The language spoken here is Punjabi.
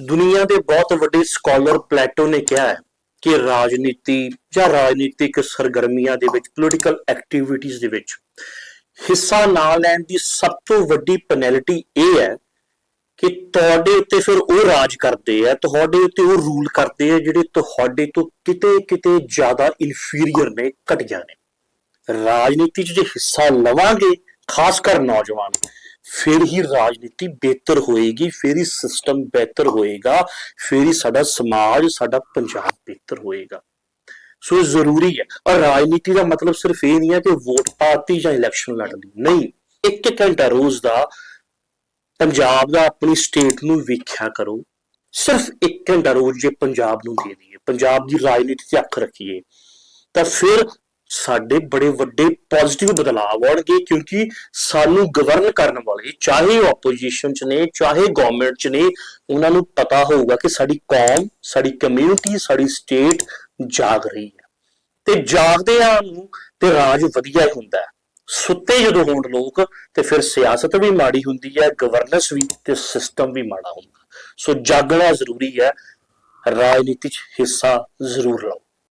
ਦੁਨੀਆ ਦੇ ਬਹੁਤ ਵੱਡੇ ਸਕਾਲਰ ਪਲੈਟੋ ਨੇ ਕਿਹਾ ਹੈ ਕਿ ਰਾਜਨੀਤੀ ਜਾਂ ਰਾਜਨੀਤਿਕ ਸਰਗਰਮੀਆਂ ਦੇ ਵਿੱਚ ਪੋਲੀਟੀਕਲ ਐਕਟੀਵਿਟੀਜ਼ ਦੇ ਵਿੱਚ ਹਿੱਸਾ ਨਾ ਲੈਣ ਦੀ ਸਭ ਤੋਂ ਵੱਡੀ ਪੈਨਲਟੀ ਇਹ ਹੈ ਕਿ ਤੁਹਾਡੇ ਉੱਤੇ ਫਿਰ ਉਹ ਰਾਜ ਕਰਦੇ ਆ, ਤੁਹਾਡੇ ਉੱਤੇ ਉਹ ਰੂਲ ਕਰਦੇ ਆ ਜਿਹੜੇ ਤੁਹਾਡੇ ਤੋਂ ਕਿਤੇ ਕਿਤੇ ਜ਼ਿਆਦਾ ਇਨਫੀਰੀਅਰ ਨੇ, ਘਟੀਆਂ ਨੇ। ਰਾਜਨੀਤੀ 'ਚ ਜੇ ਹਿੱਸਾ ਲਵਾਂਗੇ, ਖਾਸ ਕਰ ਨੌਜਵਾਨ ਫਿਰ ਹੀ ਰਾਜਨੀਤੀ ਬਿਹਤਰ ਹੋਏਗੀ, ਫਿਰ ਹੀ ਸਿਸਟਮ ਬਿਹਤਰ ਹੋਏਗਾ, ਫਿਰ ਹੀ ਸਾਡਾ ਸਮਾਜ, ਸਾਡਾ ਪੰਜਾਬ ਬਿਹਤਰ ਹੋਏਗਾ। ਸੋ ਜ਼ਰੂਰੀ ਹੈ। ਔਰ ਰਾਜਨੀਤੀ ਦਾ ਮਤਲਬ ਸਿਰਫ ਇਹ ਨਹੀਂ ਹੈ ਕਿ ਵੋਟ ਪਾਤੀ ਜਾਂ ਇਲੈਕਸ਼ਨ ਲੜਨੀ ਨਹੀਂ, ਇੱਕ ਇੱਕ ਘੰਟਾ ਰੋਜ਼ ਦਾ ਪੰਜਾਬ ਦਾ ਆਪਣੀ ਸਟੇਟ ਨੂੰ ਵੇਖਿਆ ਕਰੋ। ਸਿਰਫ ਇੱਕ ਘੰਟਾ ਰੋਜ਼ ਜੇ ਪੰਜਾਬ ਨੂੰ ਦੇ ਦਈਏ, ਪੰਜਾਬ ਦੀ ਰਾਜਨੀਤੀ ਤੇ ਅੱਖ ਰੱਖੀਏ, ਤਾਂ ਫਿਰ ਸਾਡੇ ਬੜੇ ਵੱਡੇ ਪੋਜ਼ਿਟਿਵ ਬਦਲਾਅ ਆਉਣਗੇ ਕਿਉਂਕਿ ਸਾਨੂੰ ਗਵਰਨ ਕਰਨ ਵਾਲੇ ਚਾਹੇ ਆਪੋਜੀਸ਼ਨ ਚ ਨੇ, ਚਾਹੇ ਗਵਰਨਮੈਂਟ ਚ ਨੇ, ਉਹਨਾਂ ਨੂੰ ਪਤਾ ਹੋਊਗਾ ਕਿ ਸਾਡੀ ਕੌਮ, ਸਾਡੀ ਕਮਿਊਨਿਟੀ ਸਾਡੀ ਸਟੇਟ ਜਾਗ ਰਹੀ ਹੈ। ਤੇ ਜਾਗਦੇ ਆ ਨੂੰ ਤੇ ਰਾਜ ਵਧੀਆ ਹੀ ਹੁੰਦਾ ਹੈ। ਸੁੱਤੇ ਜਦੋਂ ਹੋਣ ਲੋਕ ਤੇ ਫਿਰ ਸਿਆਸਤ ਵੀ ਮਾੜੀ ਹੁੰਦੀ ਹੈ ਗਵਰਨੈਂਸ ਵੀ ਤੇ ਸਿਸਟਮ ਵੀ ਮਾੜਾ ਹੁੰਦਾ। ਸੋ ਜਾਗਣਾ ਜ਼ਰੂਰੀ ਹੈ, ਰਾਜਨੀਤੀ 'ਚ ਹਿੱਸਾ ਜ਼ਰੂਰ ਲਓ।